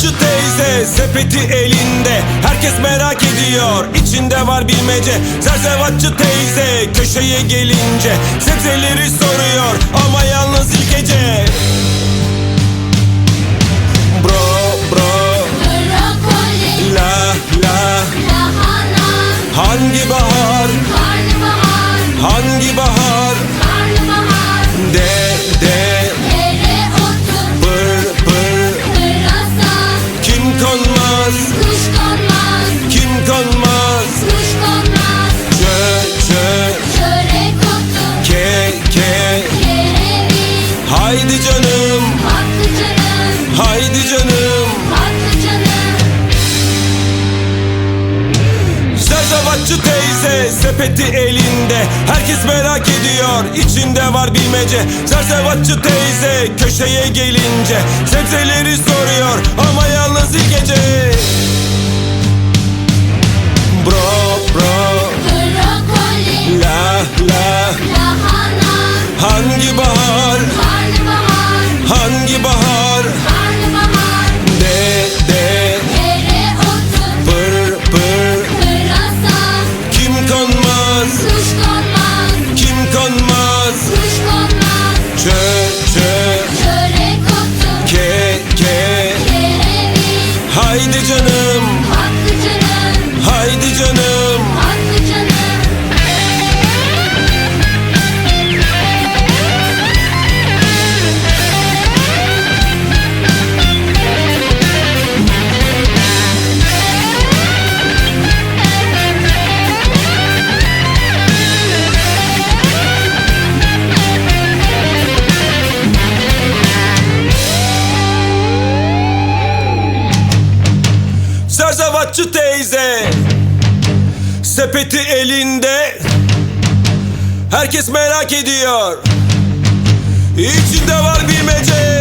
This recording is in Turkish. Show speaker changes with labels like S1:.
S1: teyze sepeti elinde. Herkes merak ediyor içinde var bilmece. Zerzevatçı teyze köşeye gelince Sebzeleri soruyor. Ama yalnız ilk gece. Bro bro.
S2: Brokoli,
S1: la la.
S2: Lahana,
S1: Hangi bahar Haydi canım. Haydi canım. Zerzavatçı teyze sepeti elinde. Herkes merak ediyor içinde var bilmece. Zerzavatçı teyze köşeye gelince. Sebzeleri soruyor ama yalnız ilk gece. Bro bro.
S2: Brokoli,
S1: la la.
S2: Lahana,
S1: Hangi bahar?
S2: Karnabahar,
S1: Zerzavatçı teyze. Sepeti elinde. Herkes merak ediyor. İçinde var bilmece